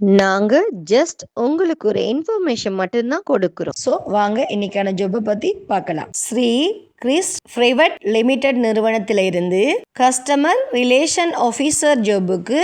நாங்க ஜஸ்ட் உங்களுக்கு ஒரு இன்ஃபர்மேஷன் மட்டும்தான் கொடுக்குறோம். ஸோ வாங்க இன்னைக்கான ஜாப்பை பத்தி பார்க்கலாம். ஸ்ரீ கிறிஸ் பிரைவேட் லிமிடெட் நிறுவனத்திலிருந்து கஸ்டமர் ரிலேஷன் ஆஃபீஸர் ஜொப்புக்கு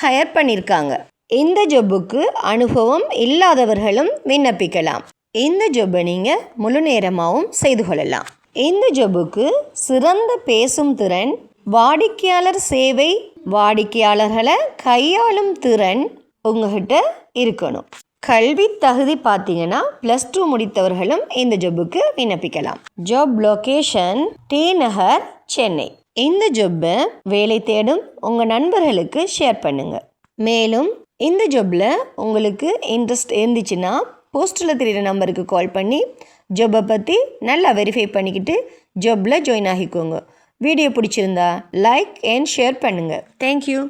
ஹையர் பண்ணியிருக்காங்க இந்த ஜொப்புக்கு அனுபவம் இல்லாதவர்களும் விண்ணப்பிக்கலாம். இந்த ஜொப்பை நீங்கள் முழு நேரமாகவும் செய்து கொள்ளலாம். இந்த ஜொப்புக்கு சிறந்த பேசும் திறன் வாடிக்கையாளர் சேவை வாடிக்கையாளர்களை கையாளும் திறன் உங்ககிட்ட இருக்கணும். கல்வி தகுதி பார்த்தீங்கன்னா ப்ளஸ் டூ முடித்தவர்களும் இந்த ஜாபுக்கு விண்ணப்பிக்கலாம். Job location T Nagar Chennai. இந்த ஜாப்பை வேலை தேடும் உங்கள் நண்பர்களுக்கு ஷேர் பண்ணுங்க. மேலும் இந்த ஜாப்பில் உங்களுக்கு இன்ட்ரெஸ்ட் இருந்துச்சுன்னா போஸ்ட்டில் தெரியுற நம்பருக்கு கால் பண்ணி ஜாப்பை பற்றி நல்லா வெரிஃபை பண்ணிக்கிட்டு ஜாப்பில் ஜாயின் ஆகிக்கோங்க. வீடியோ பிடிச்சிருந்தா லைக் அண்ட் ஷேர் பண்ணுங்கள் தேங்க்யூ